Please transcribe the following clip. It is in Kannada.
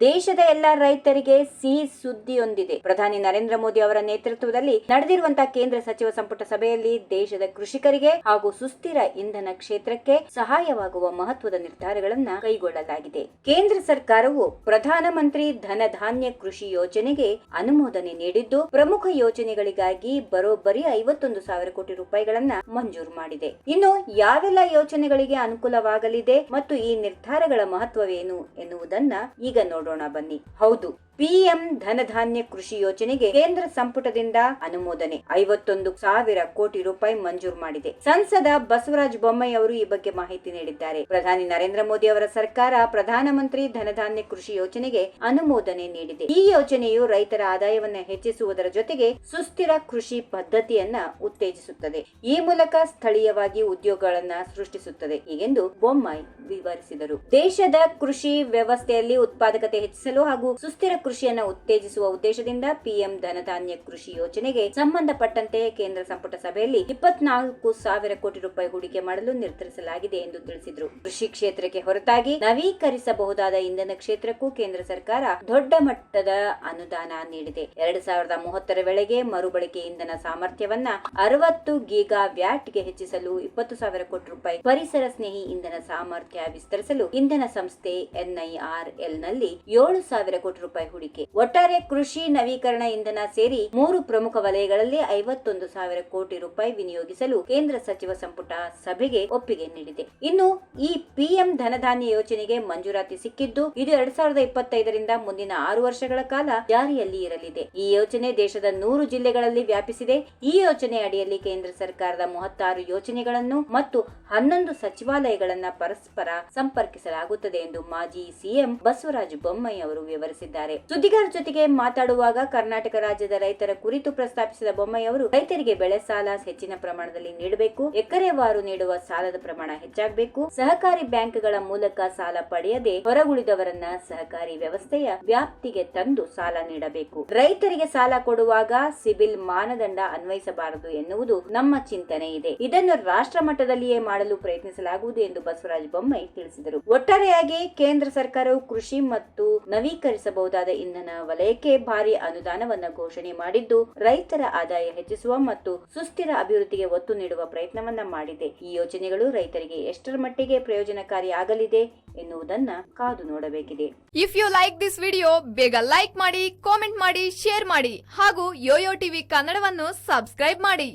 ದೇಶದ ಎಲ್ಲ ರೈತರಿಗೆ ಸಿಹಿ ಸುದ್ದಿಯೊಂದಿದೆ. ಪ್ರಧಾನಿ ನರೇಂದ್ರ ಮೋದಿ ಅವರ ನೇತೃತ್ವದಲ್ಲಿ ನಡೆದಿರುವಂತಹ ಕೇಂದ್ರ ಸಚಿವ ಸಂಪುಟ ಸಭೆಯಲ್ಲಿ ದೇಶದ ಕೃಷಿಕರಿಗೆ ಹಾಗೂ ಸುಸ್ಥಿರ ಇಂಧನ ಕ್ಷೇತ್ರಕ್ಕೆ ಸಹಾಯವಾಗುವ ಮಹತ್ವದ ನಿರ್ಧಾರಗಳನ್ನ ಕೈಗೊಳ್ಳಲಾಗಿದೆ. ಕೇಂದ್ರ ಸರ್ಕಾರವು ಪ್ರಧಾನಮಂತ್ರಿ ಧನಧಾನ್ಯ ಕೃಷಿ ಯೋಜನೆಗೆ ಅನುಮೋದನೆ ನೀಡಿದ್ದು, ಪ್ರಮುಖ ಯೋಜನೆಗಳಿಗಾಗಿ ಬರೋಬ್ಬರಿ ಐವತ್ತೊಂದು ಸಾವಿರ ಕೋಟಿ ರೂಪಾಯಿಗಳನ್ನ ಮಂಜೂರು ಮಾಡಿದೆ. ಇನ್ನು ಯಾವೆಲ್ಲ ಯೋಜನೆಗಳಿಗೆ ಅನುಕೂಲವಾಗಲಿದೆ ಮತ್ತು ಈ ನಿರ್ಧಾರಗಳ ಮಹತ್ವವೇನು ಎನ್ನುವುದನ್ನ ಈಗ ನೋಡೋಣ ಬನ್ನಿ. ಹೌದು, ಪಿಎಂ ಧನಧಾನ್ಯ ಕೃಷಿ ಯೋಜನೆಗೆ ಕೇಂದ್ರ ಸಂಪುಟದಿಂದ ಅನುಮೋದನೆ. ಐವತ್ತೊಂದು ಸಾವಿರ ಕೋಟಿ ರೂಪಾಯಿ ಮಂಜೂರು ಮಾಡಿದೆ. ಸಂಸದ ಬಸವರಾಜ ಬೊಮ್ಮಾಯಿ ಅವರು ಈ ಬಗ್ಗೆ ಮಾಹಿತಿ ನೀಡಿದ್ದಾರೆ. ಪ್ರಧಾನಿ ನರೇಂದ್ರ ಮೋದಿ ಅವರ ಸರ್ಕಾರ ಪ್ರಧಾನಮಂತ್ರಿ ಧನಧಾನ್ಯ ಕೃಷಿ ಯೋಜನೆಗೆ ಅನುಮೋದನೆ ನೀಡಿದೆ. ಈ ಯೋಜನೆಯು ರೈತರ ಆದಾಯವನ್ನು ಹೆಚ್ಚಿಸುವುದರ ಜೊತೆಗೆ ಸುಸ್ಥಿರ ಕೃಷಿ ಪದ್ಧತಿಯನ್ನ ಉತ್ತೇಜಿಸುತ್ತದೆ. ಈ ಮೂಲಕ ಸ್ಥಳೀಯವಾಗಿ ಉದ್ಯೋಗಗಳನ್ನ ಸೃಷ್ಟಿಸುತ್ತದೆ ಹೀಗೆಂದು ಬೊಮ್ಮಾಯಿ ವಿವರಿಸಿದರು. ದೇಶದ ಕೃಷಿ ವ್ಯವಸ್ಥೆಯಲ್ಲಿ ಉತ್ಪಾದಕತೆ ಹೆಚ್ಚಿಸಲು ಹಾಗೂ ಸುಸ್ಥಿರ ಕೃಷಿಯನ್ನು ಉತ್ತೇಜಿಸುವ ಉದ್ದೇಶದಿಂದ ಪಿಎಂ ಧನಧಾನ್ಯ ಕೃಷಿ ಯೋಜನೆಗೆ ಸಂಬಂಧಪಟ್ಟಂತೆ ಕೇಂದ್ರ ಸಂಪುಟ ಸಭೆಯಲ್ಲಿ ಇಪ್ಪತ್ನಾಲ್ಕು ಸಾವಿರ ಕೋಟಿ ರೂಪಾಯಿ ಹೂಡಿಕೆ ಮಾಡಲು ನಿರ್ಧರಿಸಲಾಗಿದೆ ಎಂದು ತಿಳಿಸಿದರು. ಕೃಷಿ ಕ್ಷೇತ್ರಕ್ಕೆ ಹೊರತಾಗಿ ನವೀಕರಿಸಬಹುದಾದ ಇಂಧನ ಕ್ಷೇತ್ರಕ್ಕೂ ಕೇಂದ್ರ ಸರ್ಕಾರ ದೊಡ್ಡ ಮಟ್ಟದ ಅನುದಾನ ನೀಡಿದೆ. ಎರಡ್ ಸಾವಿರದ ಮೂವತ್ತರ ವೇಳೆಗೆ ಮರುಬಳಕೆ ಇಂಧನ ಸಾಮರ್ಥ್ಯವನ್ನ ಅರವತ್ತು ಗೀಗಾ ವ್ಯಾಟ್ಗೆ ಹೆಚ್ಚಿಸಲು ಇಪ್ಪತ್ತು ಸಾವಿರ ಕೋಟಿ ರೂಪಾಯಿ ಪರಿಸರ ಸ್ನೇಹಿ ಇಂಧನ ಸಾಮರ್ಥ್ಯ ವಿಸ್ತರಿಸಲು ಇಂಧನ ಸಂಸ್ಥೆ ಎನ್ಐಆರ್ಎಲ್ನಲ್ಲಿ ಎಲ್ನಲ್ಲಿ ಏಳು ಸಾವಿರ ಕೋಟಿ ರೂಪಾಯಿ ಹೂಡಿಕೆ. ಒಟ್ಟಾರೆ ಕೃಷಿ ನವೀಕರಣ ಇಂಧನ ಸೇರಿ ಮೂರು ಪ್ರಮುಖ ವಲಯಗಳಲ್ಲಿ ಐವತ್ತೊಂದು ಸಾವಿರ ಕೋಟಿ ರೂಪಾಯಿ ವಿನಿಯೋಗಿಸಲು ಕೇಂದ್ರ ಸಚಿವ ಸಂಪುಟ ಸಭೆಗೆ ಒಪ್ಪಿಗೆ ನೀಡಿದೆ. ಇನ್ನು ಈ ಪಿಎಂ ಧನಧಾನ್ಯ ಯೋಜನೆಗೆ ಮಂಜೂರಾತಿ ಸಿಕ್ಕಿದ್ದು ಇದು ಎರಡ್ ಸಾವಿರದ ಇಪ್ಪತ್ತೈದರಿಂದ ಮುಂದಿನ ಆರು ವರ್ಷಗಳ ಕಾಲ ಜಾರಿಯಲ್ಲಿ ಇರಲಿದೆ. ಈ ಯೋಜನೆ ದೇಶದ ನೂರು ಜಿಲ್ಲೆಗಳಲ್ಲಿ ವ್ಯಾಪಿಸಿದೆ. ಈ ಯೋಜನೆ ಅಡಿಯಲ್ಲಿ ಕೇಂದ್ರ ಸರ್ಕಾರದ ಮೂವತ್ತಾರು ಯೋಜನೆಗಳನ್ನು ಮತ್ತು ಹನ್ನೊಂದು ಸಚಿವಾಲಯಗಳನ್ನ ಪರಸ್ಪರ ಸಂಪರ್ಕಿಸಲಾಗುತ್ತದೆ ಎಂದು ಮಾಜಿ ಸಿಎಂ ಬಸವರಾಜ ಬೊಮ್ಮಾಯಿ ಅವರು ವಿವರಿಸಿದ್ದಾರೆ. ಸುದ್ದಿಗಾರರ ಜೊತೆಗೆ ಮಾತಾಡುವಾಗ ಕರ್ನಾಟಕ ರಾಜ್ಯದ ರೈತರ ಕುರಿತು ಪ್ರಸ್ತಾಪಿಸಿದ ಬೊಮ್ಮಾಯಿ ಅವರು ರೈತರಿಗೆ ಬೆಳೆ ಸಾಲ ಹೆಚ್ಚಿನ ಪ್ರಮಾಣದಲ್ಲಿ ನೀಡಬೇಕು, ಎಕರೆವಾರು ನೀಡುವ ಸಾಲದ ಪ್ರಮಾಣ ಹೆಚ್ಚಾಗಬೇಕು, ಸಹಕಾರಿ ಬ್ಯಾಂಕ್ಗಳ ಮೂಲಕ ಸಾಲ ಪಡೆಯದೆ ಹೊರಗುಳಿದವರನ್ನ ಸಹಕಾರಿ ವ್ಯವಸ್ಥೆಯ ವ್ಯಾಪ್ತಿಗೆ ತಂದು ಸಾಲ ನೀಡಬೇಕು. ರೈತರಿಗೆ ಸಾಲ ಕೊಡುವಾಗ ಸಿಬಿಲ್ ಮಾನದಂಡ ಅನ್ವಯಿಸಬಾರದು ಎನ್ನುವುದು ನಮ್ಮ ಚಿಂತನೆ ಇದೆ. ಇದನ್ನು ರಾಷ್ಟ್ರ ಮಟ್ಟದಲ್ಲಿಯೇ ಮಾಡಲು ಪ್ರಯತ್ನಿಸಲಾಗುವುದು ಎಂದು ಬಸವರಾಜ ಬೊಮ್ಮಾಯಿ ತಿಳಿಸಿದರು. ಒಟ್ಟಾರೆಯಾಗಿ ಕೇಂದ್ರ ಸರ್ಕಾರವು ಕೃಷಿ ಮತ್ತು ನವೀಕರಿಸಬಹುದಾದ ಇಂಧನ ವಲಯಕ್ಕೆ ಭಾರಿ ಅನುದಾನವನ್ನು ಘೋಷಣೆ ಮಾಡಿದ್ದು, ರೈತರ ಆದಾಯ ಹೆಚ್ಚಿಸುವ ಮತ್ತು ಸುಸ್ಥಿರ ಅಭಿವೃದ್ಧಿಗೆ ಒತ್ತು ನೀಡುವ ಪ್ರಯತ್ನವನ್ನ ಮಾಡಿದೆ. ಈ ಯೋಜನೆಗಳು ರೈತರಿಗೆ ಎಷ್ಟರ ಮಟ್ಟಿಗೆ ಪ್ರಯೋಜನಕಾರಿ ಆಗಲಿದೆ ಎನ್ನುವುದನ್ನ ಕಾದು ನೋಡಬೇಕಿದೆ. If you like this video ಬೇಗ ಲೈಕ್ ಮಾಡಿ ಕಾಮೆಂಟ್ ಮಾಡಿ ಶೇರ್ ಮಾಡಿ ಹಾಗೂ ಯೋಯೋ ಟಿವಿ ಕನ್ನಡವನ್ನು ಸಬ್ಸ್ಕ್ರೈಬ್ ಮಾಡಿ.